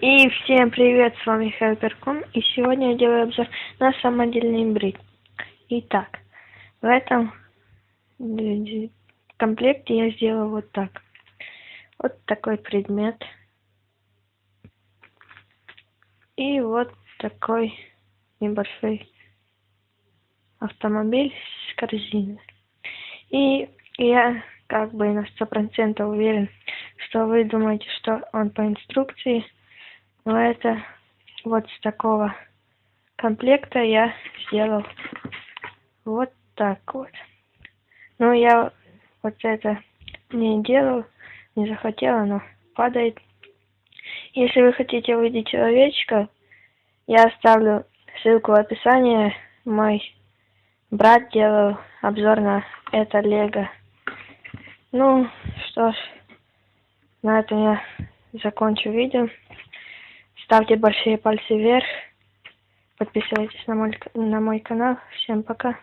И всем привет, с вами Хайперком, и сегодня я делаю обзор на самодельный брит. Итак, в этом комплекте я сделал вот так. Вот такой предмет. И вот такой небольшой автомобиль с корзиной. И я как бы на сто процентов уверен, что вы думаете, что он по инструкции но это вот с такого комплекта я сделал вот так вот. Ну, я вот это не делал, не захотела, но падает. Если вы хотите увидеть человечка, я оставлю ссылку в описании. Мой брат делал обзор на это лего. Ну, что ж, на этом я закончу видео. Ставьте большие пальцы вверх. Подписывайтесь на мой, на мой канал. Всем пока.